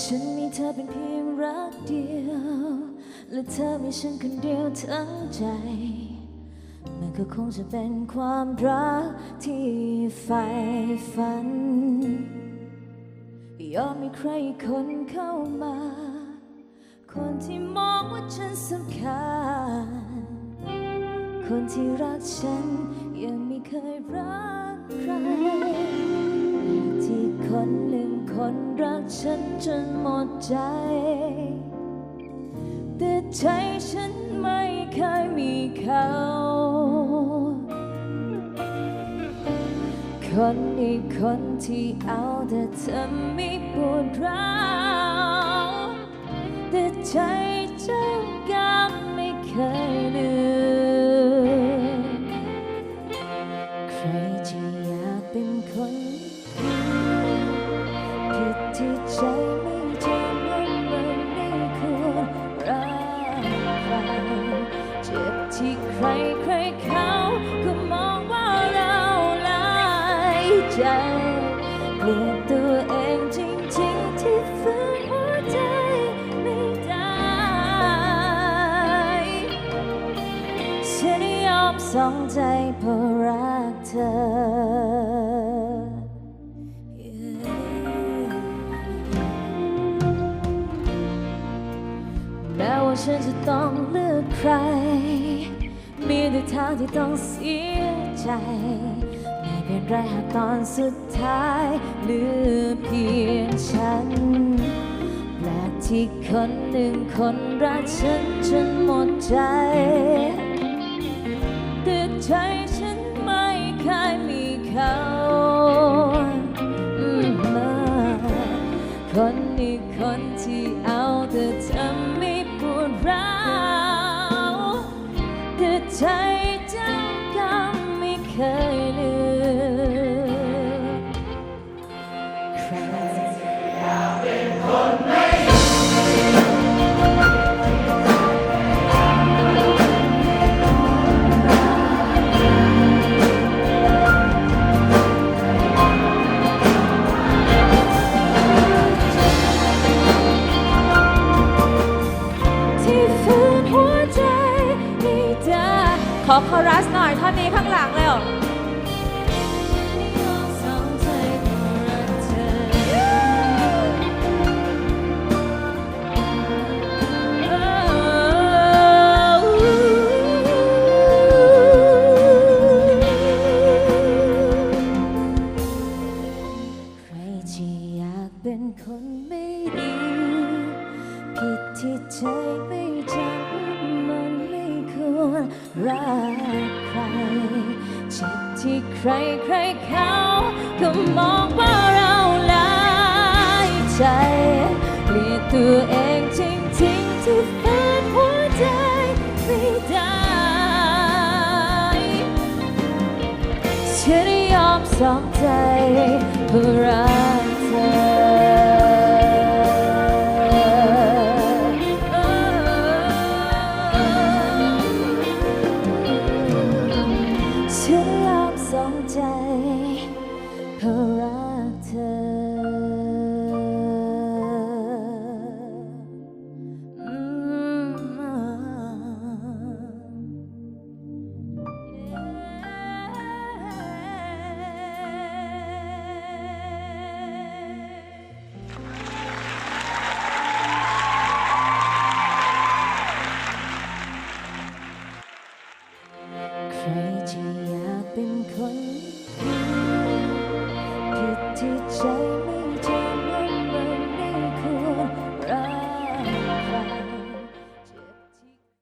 ฉันมีเธอเป็นเพียงรักเดียว และเธอมีฉันคนเดียวทั้งใจ มันก็คงจะเป็นความรักที่ใฝ่ฝัน ยอมมีใครคนเข้ามา คนที่มองว่าฉันสำคัญ คนที่รักฉันยังไม่เคยรักใคร ฉันจนหมดใจ แต่ใจฉันไม่เคยมีเขา คนอีกคนที่เอาแต่เธอไม่ปวดร้าวแต่ใจเจ้ากรรมไม่เคยลืมใครจะ ใครใครเขาก็มองว่าเราหลายใจเกลียดตัวเองจริงๆที่ฝืนหัวใจไม่ได้ฉันยอมสองใจเพราะรักเธอแม้ว่าฉันจะต้องเลือกใคร มีแต่ทางที่ต้องเสียใจ ไม่เป็นไรหากตอนสุดท้ายเหลือเพียงฉันแปลกที่คนหนึ่งคนรักฉันจนหมดใจแต่ใจฉันไม่เคยมีเขา แต่ใจเจ้ากรรมไม่เคย ขอคอรัสหน่อยท่อนนี้ข้างหลังเร็วเป็นคนไม่ดี ผิดที่ใจไม่จำ รักใครเจ็บที่ใครใครเขาก็มองว่าเราหลายใจเกลียดตัวเองจริงๆที่ฝืนหัวใจไม่ได้ฉันยอมสองใจเพื่อรัก